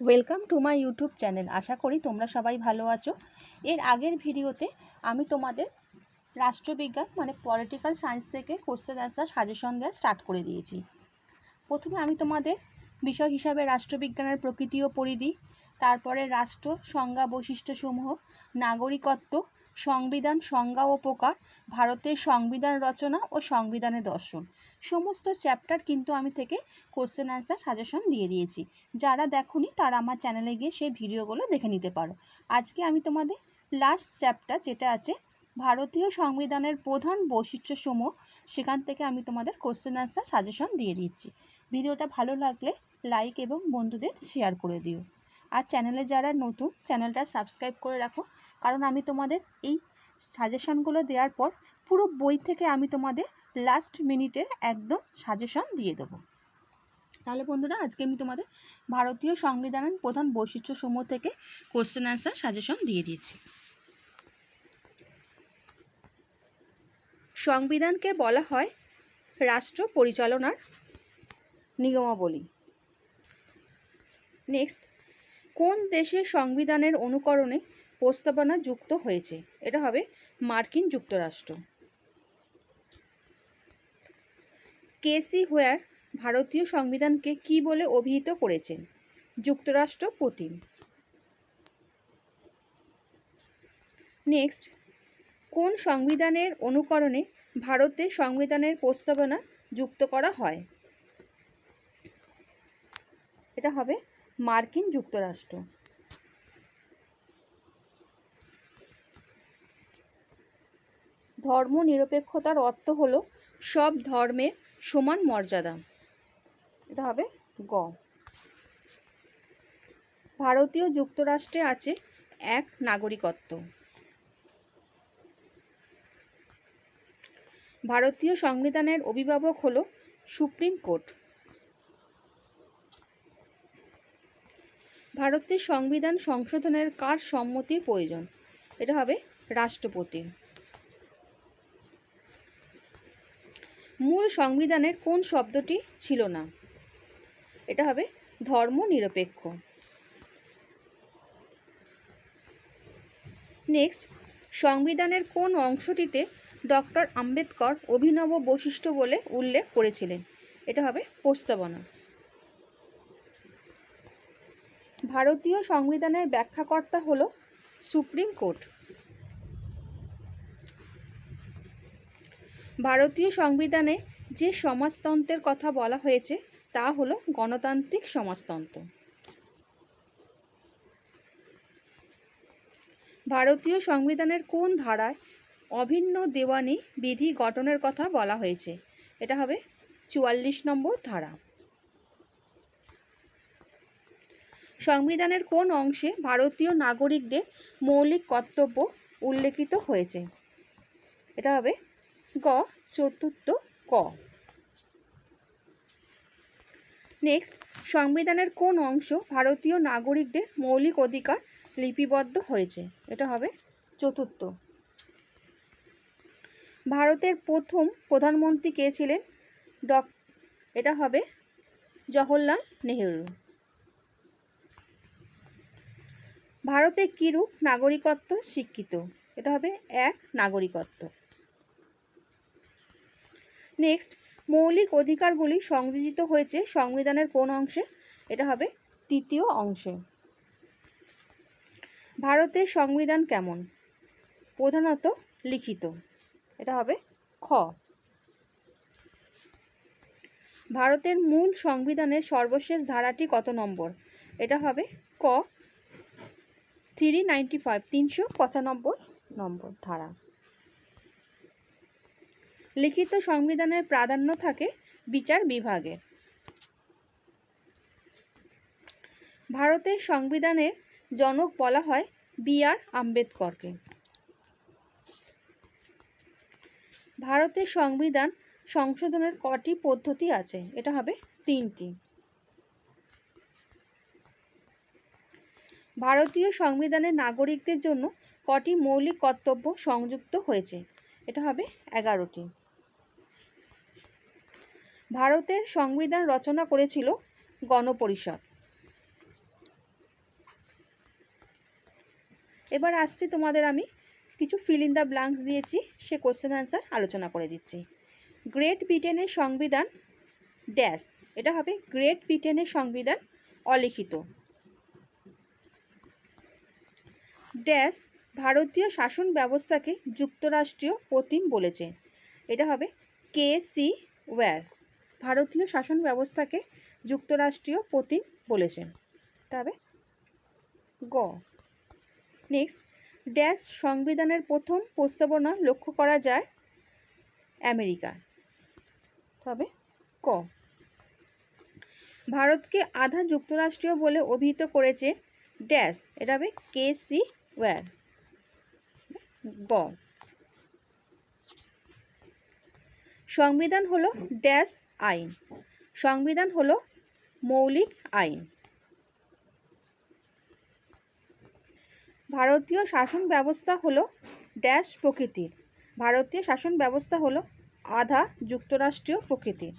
Welcome to my YouTube channel আশা করি তোমরা সবাই ভালো আছো। এর আগের ভিডিওতে আমি তোমাদের রাষ্ট্রবিজ্ঞান মানে পলিটিক্যাল সায়েন্স থেকে কোশ্চেন অ্যান্সার সাজেশন দেওয়া স্টার্ট করে দিয়েছি। প্রথমে আমি তোমাদের বিষয় হিসাবে রাষ্ট্রবিজ্ঞানের প্রকৃতি ও পরিধি তারপরে রাষ্ট্র সংজ্ঞা বৈশিষ্ট্যসমূহ, নাগরিকত্ব সংবিধান, সংজ্ঞা ও প্রকার, ভারতের সংবিধান রচনা ও সংবিধানের দর্শন। সমস্ত চ্যাপ্টার কিন্তু আমি থেকে কোশ্চেন অ্যান্সার সাজেশন দিয়ে দিয়েছি। যারা দেখোনি তারা আমার চ্যানেলে গিয়ে সেই ভিডিওগুলো দেখে নিতে পারো। আজকে আমি তোমাদের লাস্ট চ্যাপ্টার যেটা আছে, ভারতীয় সংবিধানের প্রধান বৈশিষ্ট্যসমূহ, সেখান থেকে আমি তোমাদের কোশ্চেন অ্যান্সার সাজেশন দিয়ে দিচ্ছি। ভিডিওটা ভালো লাগলে লাইক এবং বন্ধুদের শেয়ার করে দিও। আর চ্যানেলে যারা নতুন চ্যানেলটা সাবস্ক্রাইব করে রাখো। কারণ আমি তোমাদের এই সাজেশনগুলো দেওয়ার পর পুরো বই থেকে আমি তোমাদের লাস্ট মিনিটের একদম সাজেশন দিয়ে দেবো। তাহলে বন্ধুরা, আজকে আমি তোমাদের ভারতীয় সংবিধানের প্রধান বৈশিষ্ট্য সমূহ থেকে কোশ্চেন অ্যান্সার সাজেশন দিয়ে দিচ্ছি। সংবিধানকে বলা হয় রাষ্ট্র পরিচালনার নিয়মাবলী নেক্সট কোন দেশের সংবিধানের অনুকরণে প্রস্তাবনা যুক্ত হয়েছে। এটা হবে মার্কিন যুক্তরাষ্ট্র। কেসি হোয়ার ভারতীয় সংবিধানকে কি বলে অভিহিত করেছেন? যুক্তরাষ্ট্র প্রতিম নেক্সট, কোন সংবিধানের অনুকরণে ভারতে সংবিধানের প্রস্তাবনা যুক্ত করা হয়? এটা হবে মার্কিন যুক্তরাষ্ট্র। ধর্ম নিরপেক্ষতার অর্থ হলো সব ধর্মের সমান মর্যাদা। এটা হবে গ। ভারতীয় যুক্তরাষ্ট্রে আছে এক নাগরিকত্ব। ভারতীয় সংবিধানের অভিভাবক হলো সুপ্রিম কোর্ট। ভারতের সংবিধান সংশোধনের কার সম্মতির প্রয়োজন? এটা হবে রাষ্ট্রপতি। মূল সংবিধানের কোন শব্দটি ছিল না? এটা হবে ধর্ম নিরপেক্ষ নেক্সট সংবিধানের কোন অংশটিতে ডক্টর আম্বেদকর অভিনব বৈশিষ্ট্য বলে উল্লেখ করেছিলেন? এটা হবে প্রস্তাবনা। ভারতীয় সংবিধানের ব্যাখ্যাকর্তা হল সুপ্রিম কোর্ট। ভারতীয় সংবিধানে যে সমাজতন্ত্রের কথা বলা হয়েছে, তা হলো গণতান্ত্রিক সমাজতন্ত্র। ভারতীয় সংবিধানের কোন ধারায় অভিন্ন দেওয়ানি বিধি গঠনের কথা বলা হয়েছে? এটা হবে চুয়াল্লিশ নম্বর ধারা। সংবিধানের কোন অংশে ভারতীয় নাগরিকদের মৌলিক কর্তব্য উল্লেখিত হয়েছে? এটা হবে গ, চতুর্থ ক। নেক্সট সংবিধানের কোন অংশ ভারতীয় নাগরিকদের মৌলিক অধিকার লিপিবদ্ধ হয়েছে? এটা হবে চতুর্থ। ভারতের প্রথম প্রধানমন্ত্রী কে ছিলেন? ডক, এটা হবে জওহরলাল নেহেরু। ভারতে কিরূপ নাগরিকত্ব শিক্ষিত এটা হবে এক নাগরিকত্ব। নেক্সট মৌলিক অধিকারগুলি সংযোজিত হয়েছে সংবিধানের কোন অংশে? এটা হবে তৃতীয় অংশে। ভারতের সংবিধান কেমন? প্রধানত লিখিত। এটা হবে খ। ভারতের মূল সংবিধানের সর্বশেষ ধারাটি কত নম্বর? এটা হবে ক। থ্রি নাইনটি ফাইভ তিনশো পঁচানব্বই নম্বর ধারা। লিখিত সংবিধানের প্রাধান্য থাকে বিচার বিভাগে। ভারতের সংবিধানের জনক বলা হয় বি আর আম্বেদকরকে। ভারতের সংবিধান সংশোধনের কটি পদ্ধতি আছে? এটা হবে তিনটি। ভারতীয় সংবিধানে নাগরিকদের জন্য কটি মৌলিক কর্তব্য সংযুক্ত হয়েছে? এটা হবে এগারোটি। ভারতের সংবিধান রচনা করেছিল গণপরিষদ। এবার আসছি তোমাদের আমি কিছু ফিল ইন দ্য ব্লাঙ্কস দিয়েছি, সে কোশ্চেন অ্যান্সার আলোচনা করে দিচ্ছি। গ্রেট ব্রিটেনের সংবিধান ড্যাশ এটা হবে গ্রেট ব্রিটেনের সংবিধান অলিখিত। ড্যাশ ভারতীয় শাসন ব্যবস্থাকে যুক্তরাষ্ট্রীয় প্রতিম বলেছে। এটা হবে কে সি ওয়্যার ভারতীয় শাসন ব্যবস্থাকে যুক্তরাষ্ট্রীয় প্রতিম বলেছেন। তবে গ। নেক্সট ড্যাশ সংবিধানের প্রথম প্রস্তাবনা লক্ষ্য করা যায় আমেরিকা। তবে ক। ভারতকে আধা যুক্তরাষ্ট্রীয় বলে অভিহিত করেছে ড্যাশ। এটা হবে কে সি ওয়্যার গ। সংবিধান হলো ড্যাশ আইন। সংবিধান হলো মৌলিক আইন। ভারতীয় শাসন ব্যবস্থা হলো ড্যাশ প্রকৃতির। ভারতীয় শাসন ব্যবস্থা হলো আধা যুক্তরাষ্ট্রীয় প্রকৃতির।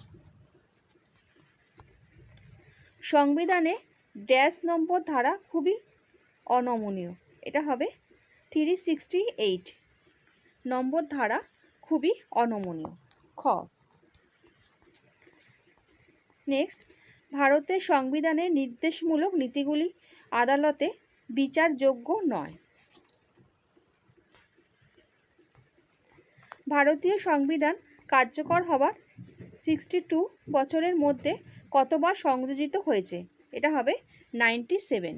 সংবিধানে ড্যাশ নম্বর ধারা খুবই অনমনীয়। এটা হবে থ্রি সিক্সটি এইট। নম্বর ধারা খুবই অনমনীয়। খ। নেক্সট ভারতের সংবিধানের নির্দেশমূলক নীতিগুলি আদালতে বিচারযোগ্য নয়। ভারতীয় সংবিধান কার্যকর হওয়ার সিক্সটি টু বছরের মধ্যে কতবার সংযোজিত হয়েছে? এটা হবে নাইনটি সেভেন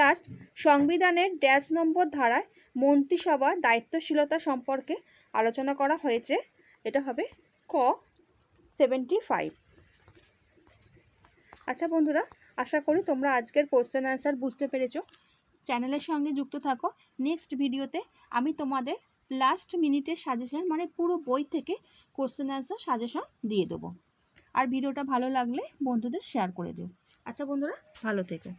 লাস্ট সংবিধানের ড্যাশ নম্বর ধারায় মন্ত্রিসভার দায়িত্বশীলতা সম্পর্কে আলোচনা করা হয়েছে। এটা হবে ক সেভেন্টি ফাইভ আচ্ছা বন্ধুরা, আশা করি তোমরা আজকের কোশ্চেন অ্যান্সার বুঝতে পেরেছ। চ্যানেলের সঙ্গে যুক্ত থাকো। নেক্সট ভিডিওতে আমি তোমাদের লাস্ট মিনিটের সাজেশন মানে পুরো বই থেকে কোশ্চেন অ্যান্সার সাজেশন দিয়ে দেবো। আর ভিডিওটা ভালো লাগলে বন্ধুদের শেয়ার করে দিও। আচ্ছা বন্ধুরা, ভালো থেকো।